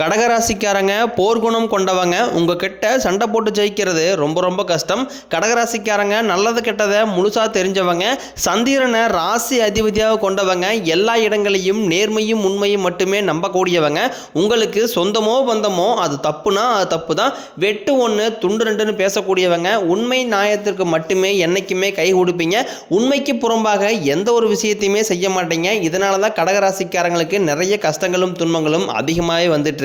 கடகராசிக்காரங்க போர்க்குணம் கொண்டவங்க உங்ககிட்ட சண்டை போட்டு ஜெயிக்கிறது ரொம்ப ரொம்ப கஷ்டம். கடகராசிக்காரங்க நல்லது கெட்டதை முழுசாக தெரிஞ்சவங்க சந்திரனை ராசி அதிபதியாக கொண்டவங்க எல்லா இடங்களையும் நேர்மையும் உண்மையும் மட்டுமே நம்பக்கூடியவங்க. உங்களுக்கு சொந்தமோ பந்தமோ அது தப்புனா அது தப்பு தான் வெட்டு ஒன்று துண்டு ரெண்டுன்னு பேசக்கூடியவங்க உண்மை நியாயத்திற்கு மட்டுமே என்னைக்குமே கை கொடுப்பீங்க. உண்மைக்கு புறம்பாக எந்த ஒரு விஷயத்தையுமே செய்ய மாட்டீங்க. இதனால தான் கடகராசிக்காரங்களுக்கு நிறைய கஷ்டங்களும் துன்பங்களும் அதிகமாகவே வந்துட்டு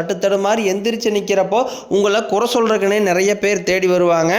தட்டு தடுமாறி எந்திரிச்சு நிற்கிறப்போ உங்களை குறை சொல்கிறக்குன்னே நிறைய பேர் தேடி வருவாங்க.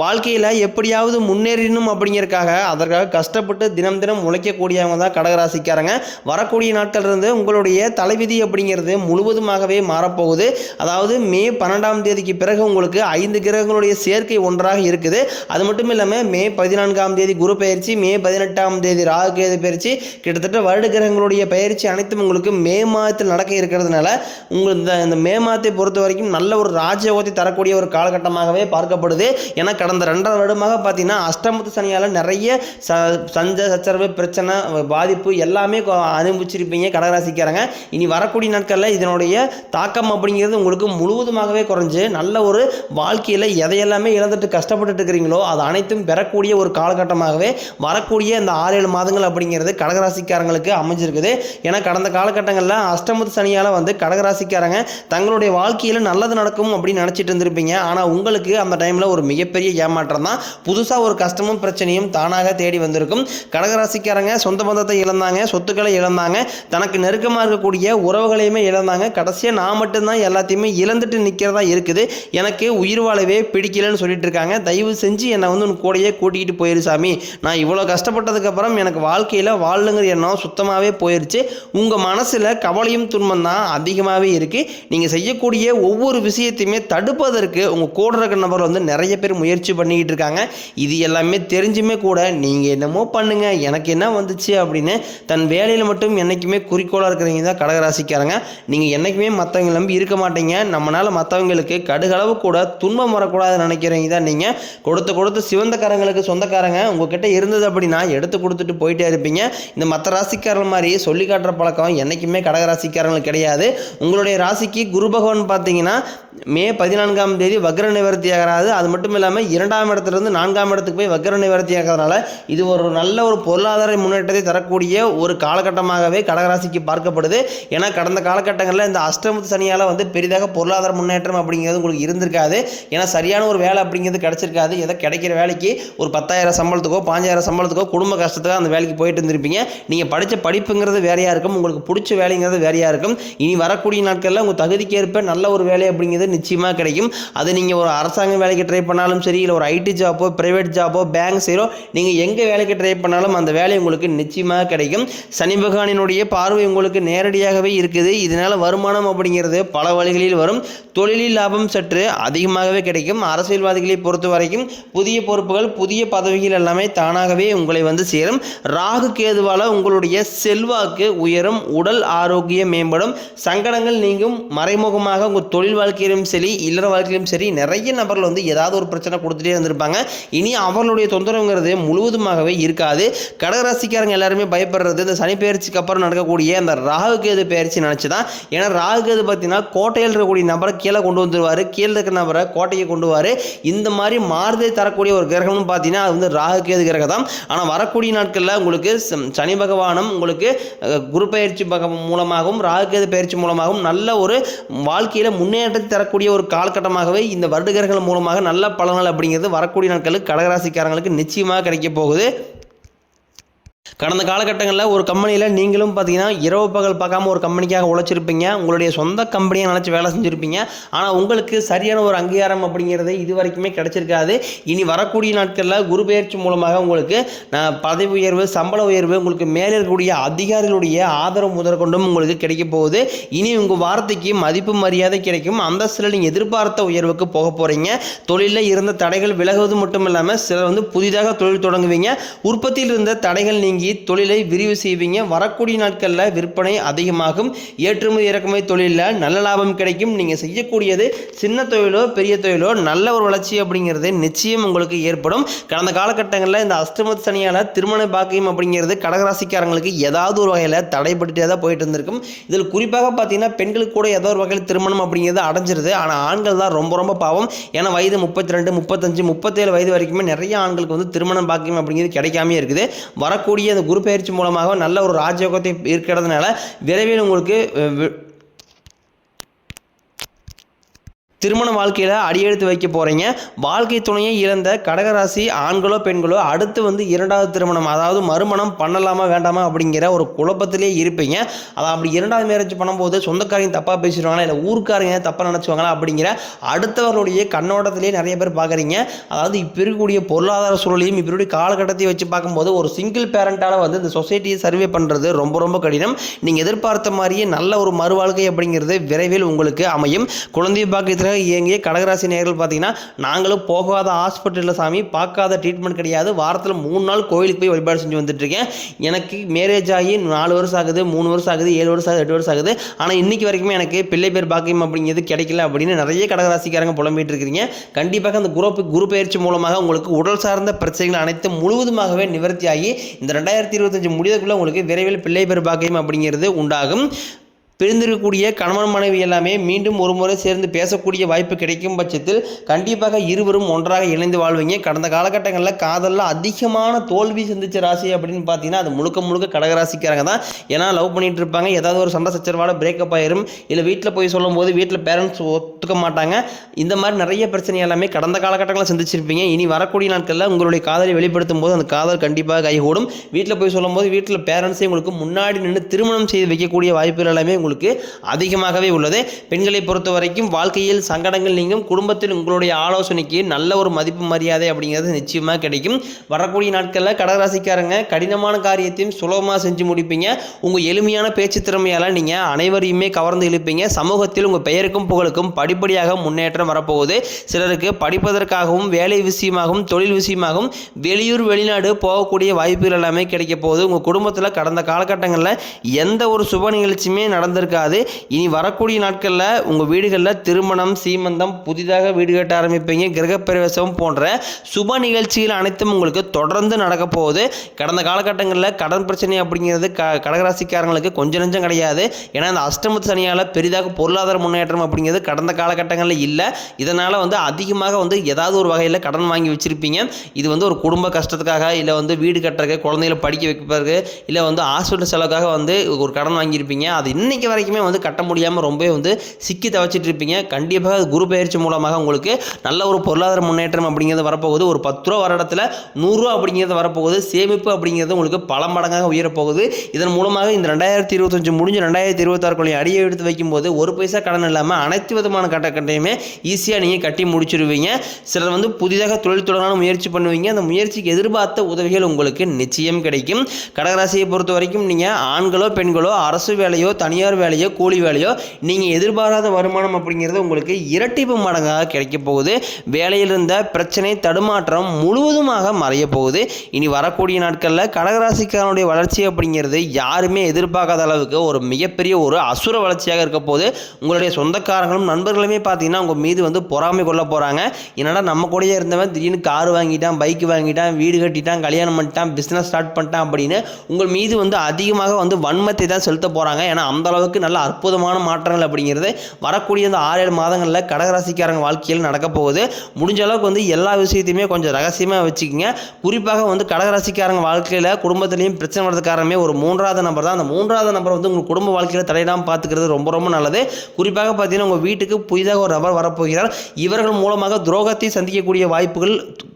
வாழ்க்கையில் எப்படியாவது முன்னேறணும் அப்படிங்கிறதுக்காக அதற்காக கஷ்டப்பட்டு தினம் தினம் உழைக்கக்கூடியவங்க தான் கடகராசிக்காரங்க. வரக்கூடிய நாட்கள் இருந்து உங்களுடைய தலைவிதி அப்படிங்கிறது முழுவதுமாகவே மாறப்போகுது. அதாவது மே பன்னெண்டாம் தேதிக்கு பிறகு உங்களுக்கு ஐந்து கிரகங்களுடைய சேர்க்கை ஒன்றாக இருக்குது. அது மட்டும் இல்லாமல் மே பதினான்காம் தேதி குரு பயிற்சி மே பதினெட்டாம் தேதி ராகு கேது பயிற்சி கிட்டத்தட்ட வருட கிரகங்களுடைய பயிற்சி அனைத்தும் உங்களுக்கு மே மாதத்தில் நடக்க இருக்கிறதுனால உங்கள் இந்த இந்த மே மாதத்தை பொறுத்த வரைக்கும் நல்ல ஒரு ராஜயோகத்தை தரக்கூடிய ஒரு காலகட்டமாகவே பார்க்கப்படுது. ஏன்னா கடந்த ரெண்டரை வருடமாக பார்த்தீங்கன்னா அஷ்டமத்து சனியால் நிறைய ச சஞ்ச சச்சரவு பிரச்சனை பாதிப்பு எல்லாமே அனுபவிச்சிருப்பீங்க கடகராசிக்காரங்க. இனி வரக்கூடிய நாட்களில் இதனுடைய தாக்கம் அப்படிங்கிறது உங்களுக்கு முழுவதுமாகவே குறைஞ்சு நல்ல ஒரு வாழ்க்கையில் எதையெல்லாமே இழந்துட்டு கஷ்டப்பட்டுட்டு இருக்கிறீங்களோ அது அனைத்தும் பெறக்கூடிய ஒரு காலகட்டமாகவே வரக்கூடிய இந்த ஆறு ஏழு மாதங்கள் அப்படிங்கிறது கடகராசிக்காரங்களுக்கு அமைஞ்சிருக்குது. ஏன்னா கடந்த காலகட்டங்களில் அஷ்டமத்து சனியால் வந்து கடகராசிக்காரங்க தங்களுடைய வாழ்க்கையில் நல்லது நடக்கும் அப்படின்னு நினச்சிட்டு இருந்திருப்பீங்க. ஆனால் உங்களுக்கு அந்த டைமில் ஒரு மிகப்பெரிய ஏமாற்றம் தான். புதுசாக ஒரு கஷ்டமும் பிரச்சனையும் தானாக தேடி வந்திருக்கும். கடகராசிக்காரங்க சொந்த பந்தத்தை இழந்தாங்க சொத்துக்களை இழந்தாங்க. தனக்கு நெருக்கமாக இருக்கக்கூடிய உறவுகளையுமே இழந்தாங்க. கடைசியாக நான் மட்டும்தான் எல்லாத்தையுமே இழந்துட்டு நிற்கிறதா இருக்குது. எனக்கு உயிர் வாழவே பிடிக்கலன்னு சொல்லிட்டு இருக்காங்க. தயவு செஞ்சு என்னை வந்து உன் கூடயே கூட்டிகிட்டு போயிரு சாமி. நான் இவ்வளோ கஷ்டப்பட்டதுக்கப்புறம் எனக்கு வாழ்க்கையில் வாழணுங்கிற எண்ணம் சுத்தமாகவே போயிருச்சு. உங்கள் மனசில் கவலையும் துன்பம் தான் அதிகமாகவே இருக்குது நீங்கள் செய்யக்கூடிய ஒவ்வொரு விஷயத்தையுமே தடுப்பதற்கு உங்கள் கூட இருக்கிற நபர் வந்து நிறைய பேர் முயற்சி முயற்சி பண்ணிக்கிட்டு இருக்காங்க. இது எல்லாமே தெரிஞ்சுமே கூட நீங்கள் என்னமோ பண்ணுங்க எனக்கு என்ன வந்துச்சு அப்படின்னு தன் வேலையில் மட்டும் என்றைக்குமே குறிக்கோளாக இருக்கிறவங்க தான் கடகராசிக்காரங்க. நீங்கள் என்றைக்குமே மற்றவங்க நம்பி இருக்க மாட்டீங்க. நம்மளால் மற்றவங்களுக்கு கடுகளவு கூட துன்பம் வரக்கூடாதுன்னு நினைக்கிறவங்க தான் நீங்கள் கொடுத்து கொடுத்து சிவந்தக்காரங்களுக்கு சொந்தக்காரங்க உங்ககிட்ட இருந்தது அப்படின்னா எடுத்து கொடுத்துட்டு போயிட்டே இருப்பீங்க. இந்த மற்ற ராசிக்காரர்கள் மாதிரி சொல்லி காட்டுற பழக்கம் என்றைக்குமே கடகராசிக்காரங்களுக்கு கிடையாது. உங்களுடைய ராசிக்கு குரு பகவான் பார்த்தீங்கன்னா மே பதினான்காம் தேதி வக்ர நிவர்த்தி ஆகிறாது அது மட்டும் இல்லாமல் இரண்டாம் இடத்துலேருந்து நான்காம் இடத்துக்கு போய் வக்கர நிவர்த்தி ஆகிறதுனால இது ஒரு நல்ல ஒரு பொருளாதார முன்னேற்றத்தை தரக்கூடிய ஒரு காலகட்டமாகவே கடகராசிக்கு பார்க்கப்படுது. ஏன்னா கடந்த காலகட்டங்களில் இந்த அஷ்டமத்து சனியால் வந்து பெரிதாக பொருளாதார முன்னேற்றம் அப்படிங்கிறது உங்களுக்கு இருந்திருக்காது. ஏன்னா சரியான ஒரு வேலை அப்படிங்கிறது கிடைச்சிருக்காது. ஏதோ கிடைக்கிற வேலைக்கு ஒரு பத்தாயிரம் சம்பளத்துக்கோ பாஞ்சாயிரம் சம்பளத்துக்கோ குடும்ப கஷ்டத்துக்கோ அந்த வேலைக்கு போயிட்டு இருந்திருப்பீங்க. நீங்கள் படித்த படிப்புங்கிறது வேறையாக இருக்கும். உங்களுக்கு பிடிச்ச வேலைங்கிறது வேறையாக இருக்கும். இனி வரக்கூடிய நாட்களில் உங்கள் தகுதிக்கேற்ப நல்ல ஒரு வேலை அப்படிங்கிறது நிச்சயமாக கிடைக்கும். அது நீங்கள் ஒரு அரசாங்க வேலைக்கு ட்ரை பண்ணாலும் சரி இல்லை ஒரு ஐடி ஜாப்போ ப்ரைவேட் ஜாப்போ பேங்க் செய்கிறோ நீங்கள் எங்கே வேலைக்கு ட்ரை பண்ணாலும் அந்த வேலை உங்களுக்கு நிச்சயமாக கிடைக்கும். சனி பகவானினுடைய பார்வை உங்களுக்கு நேரடியாகவே இருக்குது. இதனால் வருமானம் அப்படிங்கிறது பல வழிகளில் வரும். தொழிலில் லாபம் சற்று அதிகமாகவே கிடைக்கும். அரசியல்வாதிகளை பொறுத்த வரைக்கும் புதிய பொறுப்புகள் புதிய பதவிகள் எல்லாமே தானாகவே உங்களை வந்து சேரும். ராகு கேதுவால் உங்களுடைய செல்வாக்கு உயரும். உடல் ஆரோக்கியம் மேம்படும். சங்கடங்கள் நீங்கும். மறைமுகமாக உங்கள் தொழில் வாழ்க்கையிலும் சரி இல்லற வாழ்க்கையிலும் சரி நிறைய நபர்கள் வந்து ஏதாவது ஒரு பிரச்சனை கொடுத்துட்டே இருந்திருப்பாங்க. இனி அவர்களுடைய தொந்தரவுங்கிறது முழுவதுமாகவே இருக்காது. கடகராசிக்காரங்க எல்லாருமே பயப்படுறது இந்த சனி பயிற்சிக்கு அப்புறம் நடக்கக்கூடிய அந்த ராகு கேது பயிற்சி நினச்சி தான் ஏன்னா ராகு கேது பார்த்தீங்கன்னா கோட்டையில் இருக்கக்கூடிய நபரை கீழே கொண்டு வந்துருவார். கீழே இருக்கிற நபரை கோட்டையை கொண்டு வருவார். இந்த மாதிரி மாறுதலை தரக்கூடிய ஒரு கிரகம்னு பார்த்தீங்கன்னா அது வந்து ராகு கேது கிரகம் தான் ஆனால் வரக்கூடிய நாட்களில் உங்களுக்கு சனி பகவானும் உங்களுக்கு குரு பயிற்சி பக மூலமாகவும் ராகு கேது பயிற்சி மூலமாகவும் நல்ல ஒரு வாழ்க்கையில் முன்னேற்றத்தை தரக்கூடிய ஒரு காலகட்டமாகவே இந்த வருட கிரகங்கள் மூலமாக நல்ல பலன்கள் அப்படிங்கிறது வரக்கூடிய நாட்களுக்கு கடகராசிக்காரங்களுக்கு நிச்சயமாக கிடைக்க போகுது. கடந்த காலகட்டங்களில் ஒரு கம்பெனியில் நீங்களும் பார்த்தீங்கன்னா இரவு பகல் பார்க்காம ஒரு கம்பெனிக்காக உழைச்சிருப்பீங்க. உங்களுடைய சொந்த கம்பெனியை நினச்சி வேலை செஞ்சுருப்பீங்க. ஆனால் உங்களுக்கு சரியான ஒரு அங்கீகாரம் அப்படிங்கிறது இது வரைக்குமே கிடைச்சிருக்காது. இனி வரக்கூடிய நாட்களில் குரு பயிற்சி மூலமாக உங்களுக்கு பதவி உயர்வு சம்பள உயர்வு உங்களுக்கு மேலே இருக்கக்கூடிய அதிகாரிகளுடைய ஆதரவு முதற்கொண்டும் உங்களுக்கு கிடைக்க போகுது. இனி உங்கள் வார்த்தைக்கு மதிப்பு மரியாதை கிடைக்கும். அந்தஸ்தில் நீங்கள் எதிர்பார்த்த உயர்வுக்கு போக போகிறீங்க தொழிலில் இருந்த தடைகள் விலகுவது மட்டும் இல்லாமல் சிலர் வந்து புதிதாக தொழில் தொடங்குவீங்க. உற்பத்தியில் இருந்த தடைகள் நீங்கி தொழிலை விரிவு செய்வீங்க. வரக்கூடிய நாட்களில் விற்பனை அதிகமாகும். ஏற்றுமதி இறக்குமதி தொழிலில் நல்ல லாபம் கிடைக்கும். நீங்கள் செய்யக்கூடியது சின்ன தொழிலோ பெரிய தொழிலோ நல்ல ஒரு வளர்ச்சி அப்படிங்கிறது நிச்சயம் உங்களுக்கு ஏற்படும். கடந்த காலகட்டங்களில் இந்த அஷ்டமத் சனியால் திருமண பாக்கியம் அப்படிங்கிறது கடகராசிக்காரங்களுக்கு ஏதாவது ஒரு வகையில் தடைப்பட்டுட்டே தான் போயிட்டு இருந்திருக்கும். இதில் குறிப்பாக பார்த்தீங்கன்னா பெண்களுக்கு கூட ஏதோ ஒரு வகையில் திருமணம் அப்படிங்கிறது அடைஞ்சிருது. ஆனால் ஆண்கள் தான் ரொம்ப ரொம்ப பாவம். ஏன்னா வயது முப்பத்தி ரெண்டு முப்பத்தஞ்சு முப்பத்தேழு வயது வரைக்குமே நிறைய ஆண்களுக்கு வந்து திருமணம் பாக்கியம் அப்படிங்கிறது கிடைக்காமே இருக்குது. வரக்கூடிய அந்த குரு பயிற்சி மூலமாக நல்ல ஒரு ராஜயோகத்தை இருக்கிறதுனால விரைவில் உங்களுக்கு திருமண வாழ்க்கையில் அடியெடுத்து வைக்க போகிறீங்க வாழ்க்கை துணையை இழந்த கடகராசி ஆண்களோ பெண்களோ அடுத்து வந்து இரண்டாவது திருமணம் அதாவது மறுமணம் பண்ணலாமா வேண்டாமா அப்படிங்கிற ஒரு குழப்பத்திலே இருப்பீங்க. அதை அப்படி இரண்டாவது மேரேஜ் பண்ணும்போது சொந்தக்காரங்க தப்பாக பேசிடுவாங்களா இல்லை ஊருக்காரங்க தப்பாக நினச்சிவாங்களா அப்படிங்கிற அடுத்தவர்களுடைய கண்ணோட்டத்திலே நிறைய பேர் பார்க்குறீங்க. அதாவது இப்போ இருக்கக்கூடிய பொருளாதார சூழலையும் இப்போ இருக்கக்கூடிய காலகட்டத்தையும் வச்சு பார்க்கும்போது ஒரு சிங்கிள் பேரண்ட்டால் வந்து இந்த சொசைட்டியை சர்வே பண்ணுறது ரொம்ப ரொம்ப கடினம். நீங்கள் எதிர்பார்த்த மாதிரியே நல்ல ஒரு மறுவாழ்க்கை அப்படிங்கிறது விரைவில் உங்களுக்கு அமையும். குழந்தை பாக்கியத்தில் இயங்கிய கடகராசி நேர்கள் பார்த்தீங்கன்னா நாங்களும் போகாத ஹாஸ்பிட்டலில் சாமி பார்க்காத ட்ரீட்மெண்ட் கிடையாது. வாரத்தில் மூணு நாள் கோயிலுக்கு போய் வழிபாடு செஞ்சு வந்துட்டுருக்கேன். எனக்கு மேரேஜ் ஆகி நாலு வருஷம் ஆகுது மூணு வருஷம் ஆகுது ஏழு வருஷம் ஆகுது எட்டு வருஷம் ஆகுது. ஆனால் இன்னைக்கு வரைக்குமே எனக்கு பிள்ளை பேர் பாக்கியம் அப்படிங்கிறது கிடைக்கல அப்படின்னு நிறைய கடகராசிக்காரங்க புலம்பிட்டு இருக்கிறீங்க. கண்டிப்பாக அந்த குரு குரு பயிற்சி மூலமாக உங்களுக்கு உடல் சார்ந்த பிரச்சனைகள் அனைத்தும் முழுவதுமாகவே நிவர்த்தியாகி இந்த ரெண்டாயிரத்தி இருபத்தஞ்சு முடியதுக்குள்ளே உங்களுக்கு விரைவில் பிள்ளை பேர் பாக்கியம் அப்படிங்கிறது உண்டாகும். பிரிந்திருக்கக்கூடிய கணவன் மனைவி எல்லாமே மீண்டும் ஒரு முறை சேர்ந்து பேசக்கூடிய வாய்ப்பு கிடைக்கும் பட்சத்தில் கண்டிப்பாக இருவரும் ஒன்றாக இணைந்து வாழ்வீங்க. கடந்த காலகட்டங்களில் காதலில் அதிகமான தோல்வி சந்திச்ச ராசி அப்படின்னு பார்த்தீங்கன்னா அது முழுக்க முழுக்க கடகராசிக்காரங்க தான். ஏன்னா லவ் பண்ணிட்டு இருப்பாங்க. ஏதாவது ஒரு சண்டை சச்சரவால பிரேக்கப் ஆயிரும். இல்லை வீட்டில் போய் சொல்லும்போது வீட்டில் பேரண்ட்ஸ் ஒத்துக்க மாட்டாங்க. இந்த மாதிரி நிறைய பிரச்சனை எல்லாமே கடந்த காலகட்டங்களில் சந்திச்சிருப்பீங்க. இனி வரக்கூடிய நாட்களில் உங்களுடைய காதலை வெளிப்படுத்தும் போது அந்த காதல் கண்டிப்பாக கைகூடும். வீட்டில் போய் சொல்லும்போது வீட்டில் பேரண்ட்ஸே உங்களுக்கு முன்னாடி நின்று திருமணம் செய்து வைக்கக்கூடிய வாய்ப்புகள் எல்லாமே உங்களுக்கு அதிகமாகவே உள்ளது. பெண்களை பொறுத்த வரைக்கும் வாழ்க்கையில் சங்கடங்கள் நீங்கும். குடும்பத்தில் உங்களுடைய ஆலோசனைக்கு நல்ல ஒரு மதிப்பு மரியாதை அப்படிங்கிறது நிச்சயமாக கிடைக்கும். வரக்கூடிய நாட்களில் கடகராசிக்காரங்க கடினமான காரியத்தையும் சுலபமாக செஞ்சு முடிப்பீங்க. உங்கள் எளிமையான பேச்சு திறமையால் நீங்கள் அனைவரையுமே கவர்ந்து இழுப்பீங்க. சமூகத்தில் உங்கள் பெயருக்கும் புகழுக்கும் படிப்படியாக முன்னேற்றம் வரப்போகுது. சிலருக்கு படிப்பதற்காகவும் வேலை விஷயமாகவும் தொழில் விஷயமாகவும் வெளியூர் வெளிநாடு போகக்கூடிய வாய்ப்புகள் எல்லாமே கிடைக்க போகுது. உங்கள் குடும்பத்தில் கடந்த காலகட்டங்களில் எந்த ஒரு சுப நிகழ்ச்சியுமே இருக்காது. இனி வரக்கூடிய நாட்களில் உங்கள் வீடுகளில் திருமணம் சீமந்தம் புதிதாக வீடு கட்ட ஆரம்பிப்பீங்க. கிரகப்பிரவேசம் போன்ற சுப நிகழ்ச்சிகள் அனைத்தும் உங்களுக்கு தொடர்ந்து நடக்க போகுது. கடந்த காலகட்டங்களில் கடன் பிரச்சனை அப்படிங்கிறது க கடகராசிக்காரங்களுக்கு கொஞ்சம் நெஞ்சம் கிடையாது. ஏன்னா இந்த அஷ்டமத்து சனியால் பெரிதாக பொருளாதார முன்னேற்றம் அப்படிங்கிறது கடந்த காலகட்டங்களில் இல்லை. இதனால் வந்து அதிகமாக வந்து ஏதாவது ஒரு வகையில் கடன் வாங்கி வச்சுருப்பீங்க. இது வந்து ஒரு குடும்ப கஷ்டத்துக்காக இல்லை வந்து வீடு கட்டுறதுக்கு குழந்தைகளை படிக்க வைப்பதற்கு இல்லை வந்து ஹாஸ்பிட்டல் செலவுக்காக வந்து ஒரு கடன் வாங்கியிருப்பீங்க. அது இன்னைக்கு வரைக்குமே வந்து கட்ட முடியாமல் ரொம்பவே வந்து சிக்கி தவச்சிட்டு இருப்பீங்க. கண்டிப்பாக குரு பயிற்சி மூலமாக உங்களுக்கு நல்ல ஒரு பொருளாதார முன்னேற்றம் அப்படிங்கிறது வரப்போகுது. ஒரு பத்து ரூபா வர இடத்துல நூறுரூவா அப்படிங்கிறது வரப்போகுது. சேமிப்பு அப்படிங்கிறது உங்களுக்கு பல மடங்காக உயரப்போகுது. இதன் மூலமாக இந்த ரெண்டாயிரத்தி இருபத்தஞ்சு முடிஞ்சு ரெண்டாயிரத்தி இருபத்தாறுக்குள்ளே அடியை எடுத்து வைக்கும்போது ஒரு பைசா கடன் இல்லாமல் அனைத்து விதமான கட்டக்கட்டையுமே ஈஸியாக நீங்கள் கட்டி முடிச்சிருவீங்க. சிலர் வந்து புதிதாக தொழில் தொடங்கணும் முயற்சி பண்ணுவீங்க. அந்த முயற்சிக்கு எதிர்பார்த்த உதவிகள் உங்களுக்கு நிச்சயம் கிடைக்கும். கடகராசியை பொறுத்த வரைக்கும் நீங்கள் ஆண்களோ பெண்களோ அரசு வேலையோ தனியார் வேலையோ கூலி வேலையோ நீங்கள் எதிர்பாராத வருமானம் அப்படிங்கிறது உங்களுக்கு இரட்டிப்பு மடங்காக கிடைக்க போகுது. வேலையில் இருந்த பிரச்சனை தடுமாற்றம் முழுவதுமாக மறைய போகுது. இனி வரக்கூடிய நாட்களில் கடகராசிக்காரனுடைய வளர்ச்சி அப்படிங்கிறது யாருமே எதிர்பார்க்காத அளவுக்கு ஒரு மிகப்பெரிய ஒரு அசுர வளர்ச்சியாக இருக்க போது உங்களுடைய சொந்தக்காரங்களும் நண்பர்களுமே பார்த்தீங்கன்னா உங்கள் மீது வந்து பொறாமை கொள்ள போகிறாங்க என்னடா நம்ம கூடயே இருந்தவன் திடீர்னு கார் வாங்கிட்டான் பைக் வாங்கிட்டான் வீடு கட்டிட்டான் கல்யாணம் பண்ணிட்டான் பிஸ்னஸ் ஸ்டார்ட் பண்ணிட்டான் அப்படின்னு உங்கள் மீது வந்து அதிகமாக வந்து வன்மத்தை தான் செலுத்த போகிறாங்க ஏன்னா அந்த அளவுக்கு அளவுக்கு நல்ல அற்புதமான மாற்றங்கள் அப்படிங்கிறது வரக்கூடிய இந்த ஆறு ஏழு மாதங்களில் கடகராசிக்காரங்க வாழ்க்கையில் நடக்க போகுது. முடிஞ்ச அளவுக்கு வந்து எல்லா விஷயத்தையுமே கொஞ்சம் ரகசியமாக வச்சுக்கோங்க. குறிப்பாக வந்து கடகராசிக்காரங்க வாழ்க்கையில் குடும்பத்துலேயும் பிரச்சனை வரது காரணமே ஒரு மூன்றாவது நபர் தான். அந்த மூன்றாவது நம்பர் வந்து உங்கள் குடும்ப வாழ்க்கையில் தலையிடாமல் பார்த்துக்கிறது ரொம்ப ரொம்ப நல்லது. குறிப்பாக பார்த்தீங்கன்னா உங்கள் வீட்டுக்கு புதிதாக ஒரு நபர் வரப்போகிறார். இவர்கள் மூலமாக துரோகத்தை சந்திக்கக்கூடிய வாய்ப்புகள்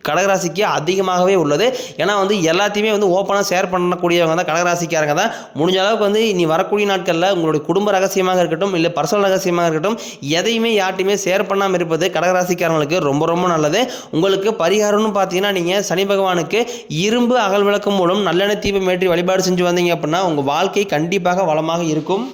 கடகராசிக்கு அதிகமாகவே உள்ளது. ஏன்னா வந்து எல்லாத்தையுமே வந்து ஓப்பனாக ஷேர் பண்ணக்கூடியவங்க தான் கடகராசிக்காரங்க தான். முடிஞ்ச அளவுக்கு வந்து இனி வரக்கூடிய நாட்களில் உங்களுடைய குடும்ப ரகசியமாக இருக்கட்டும் இல்லை பர்சனல் ரகசியமாக இருக்கட்டும் எதையுமே யார்ட்டையுமே ஷேர் பண்ணாமல் இருப்பது கடகராசிக்காரங்களுக்கு ரொம்ப ரொம்ப நல்லது. உங்களுக்கு பரிகாரம்னு பார்த்தீங்கன்னா நீங்கள் சனி பகவானுக்கு இரும்பு அகல் விளக்கம் மூலம் நல்லெண்ணெய் தீபம் ஏற்றி வழிபாடு செஞ்சு வந்தீங்க அப்படின்னா உங்கள் வாழ்க்கை கண்டிப்பாக வளமாக இருக்கும்.